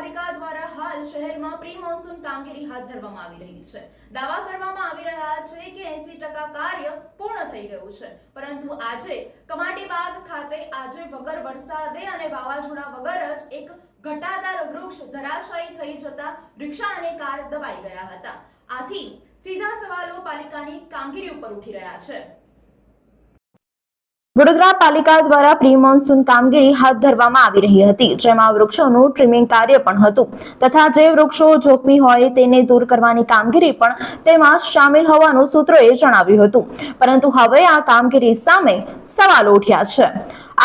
પાલિકા દ્વારા હાલ શહેરમાં પ્રી મોન્સૂન કામગીરી હાથ ધરવામાં આવી રહી છે. દાવા કરવામાં આવી રહ્યા છે કે 80% કાર્ય પૂર્ણ થઈ ગયું છે. પરંતુ આજે કમાટીબાગ ખાતે, આજે વગર વરસાદે અને વાવાઝોડા વગર જ એક ઘટાદાર વૃક્ષ ધરાશાયી થઈ જતા રિક્ષા અને કાર દબાઈ ગયા હતા. આથી સીધા સવાલો પાલિકાની કામગીરી ઉપર ઉઠી રહ્યા છે. વડોદરા પાલિકા દ્વારા પ્રી મોન્સૂન કામગીરી હાથ ધરવામાં આવી રહી હતી, જેમાં વૃક્ષોનું ટ્રીમિંગ કાર્ય પણ હતું. તથા જે વૃક્ષો જોખમી હોય તેને દૂર કરવાની કામગીરી પણ તેમાં સામેલ હોવાનું સૂત્રોએ જણાવ્યું હતું. પરંતુ હવે આ કામગીરી સામે સવાલો ઉઠ્યા છે.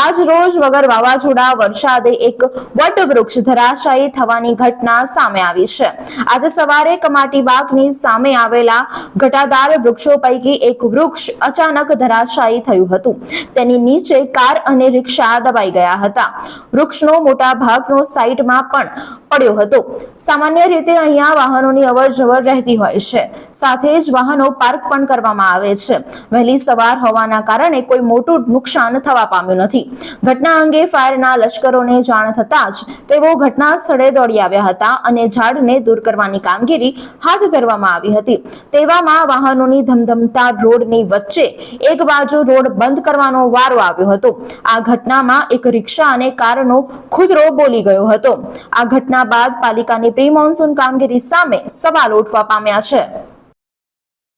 આજ રોજ વગર વાવાઝોડા, વરસાદે એક વટવૃક્ષ ધરાશાયી થવાની ઘટના સામે આવી છે. આજે સવારે કમાટીબાગની સામે આવેલા ઘટાદાર વૃક્ષો પૈકી એક વૃક્ષ અચાનક ધરાશાયી થયું હતું. તેની નીચે કાર અને રિક્ષા દબાઈ ગયા હતા. વૃક્ષનો મોટા ભાગનો સાઈડમાં પણ પડ્યો હતો. સામાન્ય રીતે અહીંયા વાહનોની અવર જવર રહેતી હોય છે. સાથે જ વાહનો પાર્ક પણ કરવામાં આવે છે. વહેલી સવાર હોવાના કારણે કોઈ મોટું નુકસાન થવા પામ્યું નથી. ઘટના અંગે ફાયરના લશ્કરોને જાણ થતાં જ તેઓ ઘટના સ્થળે દોડી આવ્યા હતા અને ઝાડને દૂર કરવાની કામગીરી હાથ ધરવામાં આવી હતી. તેવામાં વાહનોની ધમધમતા રોડની વચ્ચે એક બાજુ રોડ બંધ કરવાનો વારો આવ્યો હતો. આ ઘટનામાં એક રિક્ષા અને કારનો ખુદરો બોલી ગયો હતો. આ ઘટના બાદ પાલિકાની પ્રી મોન્સૂન કામગીરી સામે સવાલ ઉઠવા પામ્યા છે.